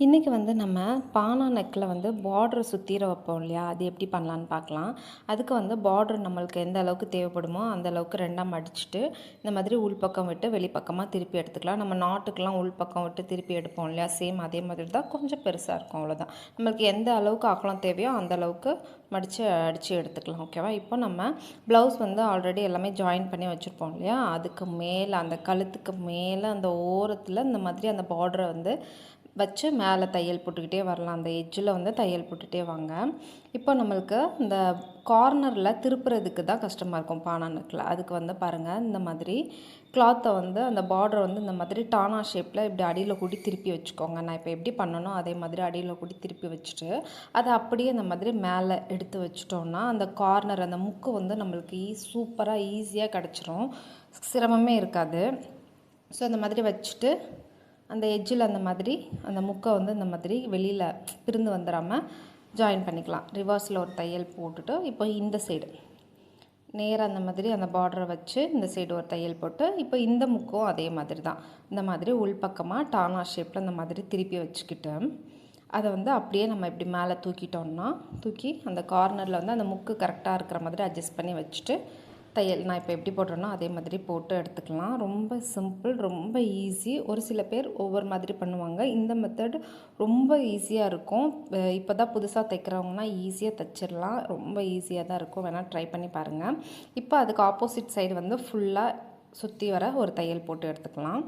இன்றைக்கி வந்து நம்ம பானா நெக்கில் வந்து பார்டரை சுற்றிர வைப்போம் இல்லையா? அது எப்படி பண்ணலான்னு பார்க்கலாம். அதுக்கு வந்து பார்டர் நம்மளுக்கு எந்த அளவுக்கு தேவைப்படுமோ அந்த அளவுக்கு ரெண்டாக மடிச்சுட்டு இந்த மாதிரி உள்பக்கம் விட்டு வெளிப்பக்கமாக திருப்பி எடுத்துக்கலாம். நம்ம நாட்டுக்கெலாம் உள்பக்கம் விட்டு திருப்பி எடுப்போம் இல்லையா? சேம் அதே மாதிரி தான் கொஞ்சம் பெருசாக இருக்கும் அவ்வளோதான் நம்மளுக்கு எந்த அளவுக்கு அகலம் தேவையோ அந்த அளவுக்கு மடித்து அடித்து எடுத்துக்கலாம் ஓகேவா இப்போ நம்ம ப்ளவுஸ் வந்து ஆல்ரெடி எல்லாமே ஜாயின் பண்ணி வச்சுருப்போம் இல்லையா? அதுக்கு மேலே அந்த கழுத்துக்கு மேலே அந்த ஓரத்தில் இந்த மாதிரி அந்த பார்டரை வந்து வச்சு மேலே தையல் போட்டுக்கிட்டே வரலாம். அந்த எஜ்ஜில் வந்து தையல் போட்டுகிட்டே வாங்க. இப்போ நம்மளுக்கு இந்த கார்னரில் திருப்புறதுக்கு தான் கஷ்டமாக இருக்கும் பானானுக்கில். அதுக்கு வந்து பாருங்கள் இந்த மாதிரி கிளாத்தை வந்து அந்த பார்டர் வந்து இந்த மாதிரி டானா ஷேப்பில் இப்படி அடியில் கூட்டி திருப்பி வச்சுக்கோங்க. நான் இப்போ எப்படி பண்ணணும் அதே மாதிரி அடியில் கூட்டி திருப்பி வச்சுட்டு அதை அப்படியே இந்த மாதிரி மேலே எடுத்து வச்சிட்டோம்னா அந்த கார்னர் அந்த முக்கு வந்து நம்மளுக்கு ஈ சூப்பராக ஈஸியாக கிடச்சிரும். சிரமமே இருக்காது. ஸோ அந்த மாதிரி வச்சுட்டு அந்த எஜ்ஜில் அந்த மாதிரி அந்த முக்கை வந்து இந்த மாதிரி வெளியில் பிரிந்து வந்துடாமல் ஜாயின் பண்ணிக்கலாம். ரிவர்ஸில் ஒரு தையல் போட்டுட்டு இப்போ இந்த சைடு நேராக அந்த மாதிரி அந்த பார்டரை வச்சு இந்த சைடு ஒரு தையல் போட்டு இப்போ இந்த முக்கும் அதே மாதிரி தான். இந்த மாதிரி உள்பக்கமாக டானா ஷேப்பில் இந்த மாதிரி திருப்பி வச்சுக்கிட்டு அதை வந்து அப்படியே நம்ம இப்படி மேலே தூக்கிட்டோம்னா தூக்கி அந்த கார்னரில் வந்து அந்த முக்கு கரெக்டாக இருக்கிற மாதிரி அட்ஜஸ்ட் பண்ணி வச்சுட்டு தையல். நான் இப்போ எப்படி போடுறேனோ அதே மாதிரி போட்டு எடுத்துக்கலாம். ரொம்ப சிம்பிள் ரொம்ப ஈஸி ஒரு சில பேர் ஒவ்வொரு மாதிரி பண்ணுவாங்க. இந்த மெத்தட் ரொம்ப ஈஸியாக இருக்கும். இப்போ தான் புதுசாக தைக்கிறவங்கன்னா ஈஸியாக தைச்சிடலாம் ரொம்ப ஈஸியாக தான் இருக்கும். வேணால் ட்ரை பண்ணி பாருங்கள் இப்போ அதுக்கு ஆப்போசிட் சைடு வந்து ஃபுல்லாக சுற்றி வர ஒரு தையல் போட்டு எடுத்துக்கலாம்.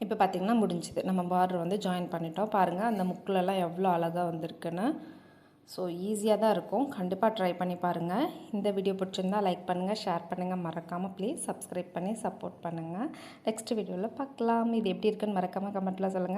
இப்போ பார்த்திங்கன்னா முடிஞ்சுது. நம்ம பார்டர் வந்து ஜாயின் பண்ணிட்டோம். பாருங்கள் அந்த முக்கிலெல்லாம் எவ்வளோ அழகாக வந்திருக்குன்னு. ஸோ ஈஸியாக தான் இருக்கும். கண்டிப்பாக ட்ரை பண்ணி பாருங்கள் இந்த வீடியோ பிடிச்சிருந்தால் லைக் பண்ணுங்கள் ஷேர் பண்ணுங்கள் மறக்காமல் ப்ளீஸ் சப்ஸ்கிரைப் பண்ணி சப்போர்ட் பண்ணுங்கள் நெக்ஸ்ட் வீடியோவில் பார்க்கலாம். இது எப்படி இருக்குன்னு மறக்காமல் கமெண்ட்டில் சொல்லுங்கள்